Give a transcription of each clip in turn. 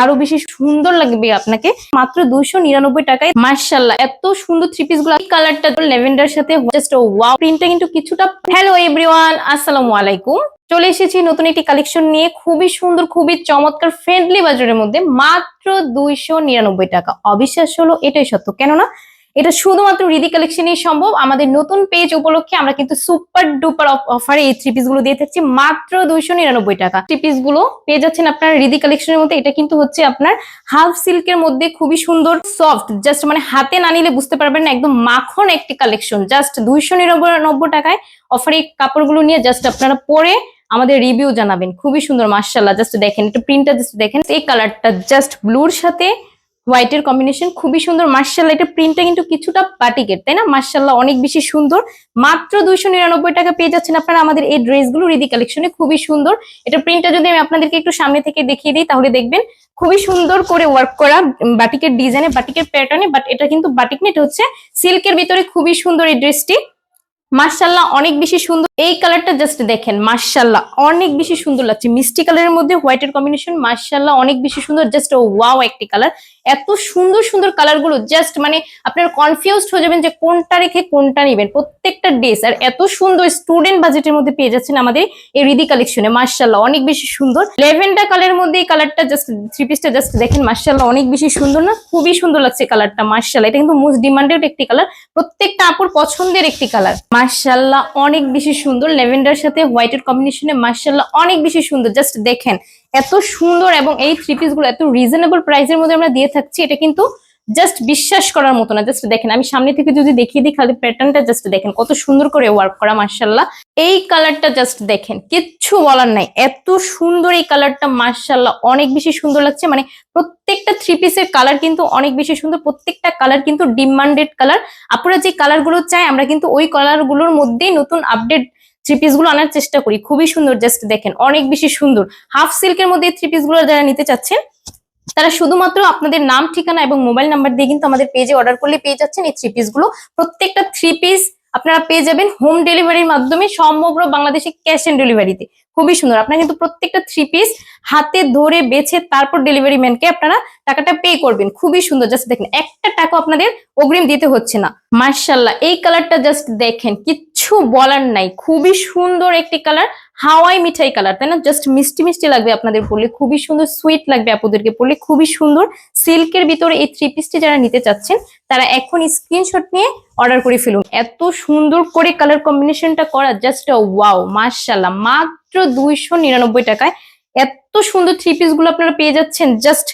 আরও বেশি সুন্দর লাগবে আপনাকে। মাত্র দুইশো নিরানব্বই টাকায় মার্শাল্লাহ এত সুন্দর থ্রি পিসগুলো। কালারটা লেভেন্ডার সাথে প্রিন্টটা কিন্তু কিছুটা হ্যালো এভরিওয়ান আসসালাম আলাইকুম। চলে এসেছি নতুন একটি কালেকশন নিয়ে, খুবই সুন্দর, খুবই চমৎকার ফ্রেন্ডলি বাজারের মধ্যে, মাত্র দুইশো নিরানব্বই টাকা। অবিশ্বাস হলো এটাই সত্য, কেননা এটা শুধুমাত্র রিদি কালেকশনই সম্ভব। আমাদের নতুন পেজ উপলক্ষে আমরা কিন্তু সুপার ডুপার অফারে এই থ্রি পিসগুলো দিয়ে থাকছি। মাত্র দুইশো নিরানব্বই টাকা। থ্রি পিসগুলো পেয়ে যাচ্ছেন আপনার রিদি কালেকশনের মধ্যে। এটা কিন্তু হচ্ছে আপনার হাফ সিল্কের মধ্যে খুবই সুন্দর সফট জাস্ট মানে হাতে না নিলে বুঝতে পারবেন না, একদম মাখন একটি কালেকশন। জাস্ট দুইশো নিরানব্বই টাকায় অফারে কাপড়গুলো নিয়ে জাস্ট আপনারা পরে আমাদের রিভিউ জানাবেন। খুবই সুন্দর মার্শাল্লাহ জাস্ট দেখেন, একটু প্রিন্টটা জাস্ট দেখেন। এই কালারটা জাস্ট ব্লুর সাথে হোয়াইটের কম্বিনেশন খুবই সুন্দর। মার্শাল্লাহ এটা প্রিন্টটা কিন্তু কিছুটা বাটিকের, তাই না? মার্শাল্লাহ অনেক বেশি সুন্দর। মাত্র দুইশো নিরানব্বই টাকা পেয়ে যাচ্ছেন আপনারা আমাদের এই ড্রেসগুলো রিদি কালেকশনে খুবই সুন্দর। এটা প্রিন্টটা যদি আমি আপনাদেরকে একটু সামনে থেকে দেখিয়ে দিই, তাহলে দেখবেন খুবই সুন্দর করে ওয়ার্ক করা বাটিকের ডিজাইনে বাটিকের প্যাটার্নে বাট এটা কিন্তু বাটিক না এটা হচ্ছে সিল্কের ভিতরে খুবই সুন্দর এই ড্রেসটি মার্শাল্লাহ অনেক বেশি সুন্দর। এই কালারটা জাস্ট দেখেন মার্শাল্লাহ অনেক বেশি সুন্দর লাগছে। মিষ্টি কালারের মধ্যে হোয়াইটের কম্বিনেশন মার্শাল্লাহ অনেক বেশি সুন্দর জাস্ট ওয়াও একটি কালার। এত সুন্দর সুন্দর কালারগুলো জাস্ট মানে আপনার কনফিউজড হয়ে যাবেন যে কোনটা রেখে কোনটা নেবেন। প্রত্যেকটা ড্রেস আর এত সুন্দর স্টুডেন্ট বাজেটের মধ্যে পেয়ে যাচ্ছেন আমাদের এই রিদি কালেকশনে মার্শাল্লাহ অনেক বেশি সুন্দর। লেভেন্ডার কালারের মধ্যে এই কালারটা জাস্ট থ্রি পিসটা জাস্ট দেখেন মার্শাল্লাহ অনেক বেশি সুন্দর না? খুবই সুন্দর লাগছে কালারটা মার্শাল্লাহ এটা কিন্তু মোস্ট ডিমান্ডেড একটি কালার। প্রত্যেকটা আপুর পছন্দের একটি কালার। মার্শাল্লাহ অনেক বেশি সুন্দর। লেভেন্ডার সাথে হোয়াইটের কম্বিনেশনে মার্শাল্লাহ অনেক বেশি সুন্দর। জাস্ট দেখেন, এত সুন্দর এবং এই থ্রি পিসগুলো এত রিজনেবল প্রাইসের মধ্যে আমরা দিয়ে থাকছি, এটা কিন্তু জাস্ট বিশ্বাস করার মতো না জাস্ট দেখেন, আমি সামনে থেকে যদি দেখিয়ে দিই, খালি প্যাটার্নটা জাস্ট দেখেন, কত সুন্দর করে ওয়ার্ক করা মার্শাল্লাহ এই কালারটা জাস্ট দেখেন, কিচ্ছু বলার নাই, এত সুন্দর এই কালারটা মার্শাল্লাহ অনেক বেশি সুন্দর লাগছে মানে প্রত্যেকটা থ্রি পিসের কালার কিন্তু অনেক বেশি সুন্দর, প্রত্যেকটা কালার কিন্তু ডিমান্ডেড কালার আপনারা যে কালারগুলো চাই আমরা কিন্তু ওই কালারগুলোর মধ্যেই নতুন আপডেট থ্রি পিসগুলো আনার চেষ্টা করি, খুবই সুন্দর জাস্ট দেখেন, অনেক বেশি সুন্দর। হাফ সিল্কের মধ্যে থ্রি পিসগুলো যারা নিতে চাচ্ছেন তারা শুধুমাত্র আপনাদের নাম, ঠিকানা এবং মোবাইল নাম্বার দিয়ে কিন্তু আমাদের পেজে অর্ডার করলে পেয়ে যাচ্ছেন এই থ্রি পিসগুলো। প্রত্যেকটা থ্রি পিস আপনারা পেয়ে যাবেন হোম ডেলিভারির মাধ্যমে সমগ্র বাংলাদেশে ক্যাশ অন ডেলিভারিতে খুবই সুন্দর। আপনারা কিন্তু প্রত্যেকটা থ্রি পিস হাতে ধরে বেছে তারপর ডেলিভারি ম্যানকে আপনারা টাকাটা পে করবেন। খুবই সুন্দর। জাস্ট দেখেন, একটা টাকা আপনাদের অগ্রিম দিতে হচ্ছে না। মার্শাল্লাহ এই কালারটা জাস্ট দেখেন, কিচ্ছু বলার নাই। খুবই সুন্দর একটি কালার হাওয়াই মিঠাই কালার, তাই না? জাস্ট মিষ্টি মিষ্টি লাগবে আপনাদের পড়লে খুবই সুন্দর সুইট লাগবে আপনাদেরকে পড়লে খুবই সুন্দর। সিল্কের ভিতরে এই থ্রি পিসটি যারা নিতে চাচ্ছেন, তারা এখন স্ক্রিনশট নিয়ে অর্ডার করে ফেলুন। এত সুন্দর করে কালার কম্বিনেশনটা করা জাস্ট ওয়াও মার্শাল্লাহ মাত্র দুইশো নিরানব্বই টাকায় এত সুন্দর থ্রি পিসগুলো আপনারা পেয়ে যাচ্ছেন জাস্ট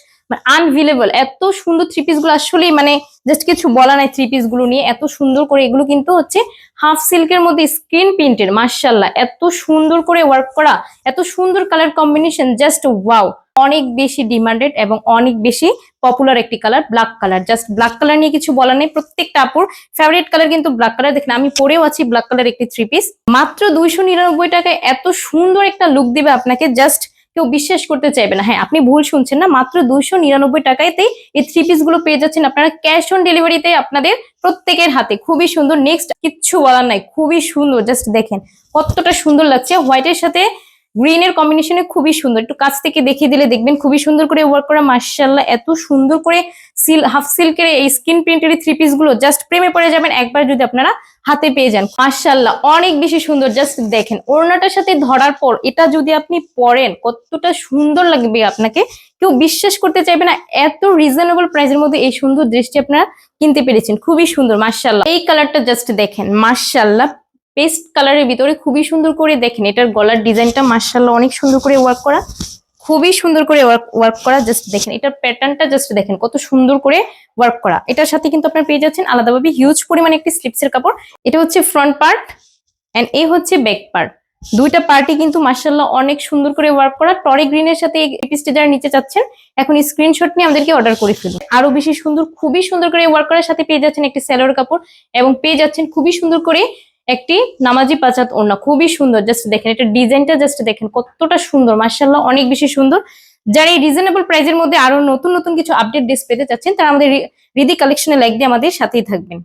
আনভিলেবল এত সুন্দর থ্রি পিসগুলো আসলেই মানে জাস্ট কিছু বলা নাই থ্রি পিসগুলো নিয়ে, এত সুন্দর করে এগুলো কিন্তু হচ্ছে হাফ সিল্কের মধ্যে স্ক্রিন প্রিন্টের মার্শাল্লাহ এত সুন্দর করে ওয়ার্ক করা, এত সুন্দর কালার কম্বিনেশন জাস্ট ওয়াও অনেক বেশি ডিমান্ডেড এবং অনেক বেশি পপুলার একটি colour black colour just black colour নিয়ে কিছু বলার নেই, প্রত্যেকটা আপুর ফেভারিট কালার কিন্তু ব্ল্যাক কালার দেখেন আমি পরেও আছি ব্ল্যাক কালার একটি থ্রি পিস মাত্র দুইশো নিরানব্বই টাকায় এত সুন্দর একটা লুক দিবে আপনাকে জাস্ট কেউ বিশ্বাস করতে চাইবে না। হ্যাঁ আপনি ভুল শুনছেন না, মাত্র দুইশো নিরানব্বই টাকায়তেই এই থ্রি পিসগুলো পেয়ে যাচ্ছেন আপনারা ক্যাশ অন ডেলিভারিতে আপনাদের প্রত্যেকের হাতে। খুবই সুন্দর। নেক্সট কিচ্ছু বলার নাই, খুবই সুন্দর। জাস্ট দেখেন, কতটা সুন্দর লাগছে। হোয়াইটের সাথে গ্রিন এর কম্বিনেশনে খুবই সুন্দর। একটু কাছ থেকে দেখিয়ে দিলে দেখবেন খুবই সুন্দর করে ওয়ার্ক করা। মার্শাল্লাহ এত সুন্দর করে সিল হাফ সিল্কের এই স্কিন প্রিন্টের থ্রি পিসগুলো জাস্ট প্রেমে পড়ে যাবেন। একবার যদি আপনারা হাতে পেয়ে যান। মার্শাল্লাহ অনেক বেশি সুন্দর। জাস্ট দেখেন, ওড়নাটার সাথে ধরার পর এটা যদি আপনি পরেন, কতটা সুন্দর লাগবে আপনাকে। কেউ বিশ্বাস করতে চাইবে না, এত রিজনেবল প্রাইসের মধ্যে এই সুন্দর ড্রেসটি আপনারা কিনতে পেরেছেন। খুবই সুন্দর মার্শাল্লাহ এই কালারটা জাস্ট দেখেন মার্শাল্লাহ পেস্ট কালারের ভিতরে খুবই সুন্দর করে দেখেন, এটার গলার ডিজাইনটা মার্শাল্লাহ অনেক সুন্দর করে ওয়ার্ক করা। খুবই সুন্দর করে ওয়ার্ক করা জাস্ট দেখেন, এটার প্যাটার্নটা জাস্ট দেখেন, কত সুন্দর করে ওয়ার্ক করা। এটার সাথে কিন্তু আপনার পেয়ে যাচ্ছেন আলাদাভাবে হিউজ পরিমাণে একটি স্লিপসের কাপড়। এটা হচ্ছে ফ্রন্ট পার্ট এন্ড এই হচ্ছে ব্যাক পার্ট দুইটা পার্টি কিন্তু মার্শাল্লাহ অনেক সুন্দর করে ওয়ার্ক করা। টরি গ্রিনের সাথে পিসটি যারা নিচে চাচ্ছেন, এখন স্ক্রিনশট নিয়ে আমাদেরকে অর্ডার করে ফেলুন। আরও বেশি সুন্দর, খুবই সুন্দর করে ওয়ার্ক করার সাথে পেয়ে যাচ্ছেন একটি স্যালোর কাপড় এবং পেয়ে যাচ্ছেন খুবই সুন্দর করে একটি নামাজি পাচাত ওড়না, খুবই সুন্দর জাস্ট দেখেন, এটা ডিজাইনটা জাস্ট দেখেন, কতটা সুন্দর মার্শাল্লাহ অনেক বেশি সুন্দর। যারা এই রিজনেবল প্রাইসের মধ্যে আরও নতুন নতুন কিছু আপডেট ড্রেস পেতে চাচ্ছেন, তারা আমাদের রিদি কালেকশনে লাইক দিয়ে আমাদের সাথেই থাকবেন।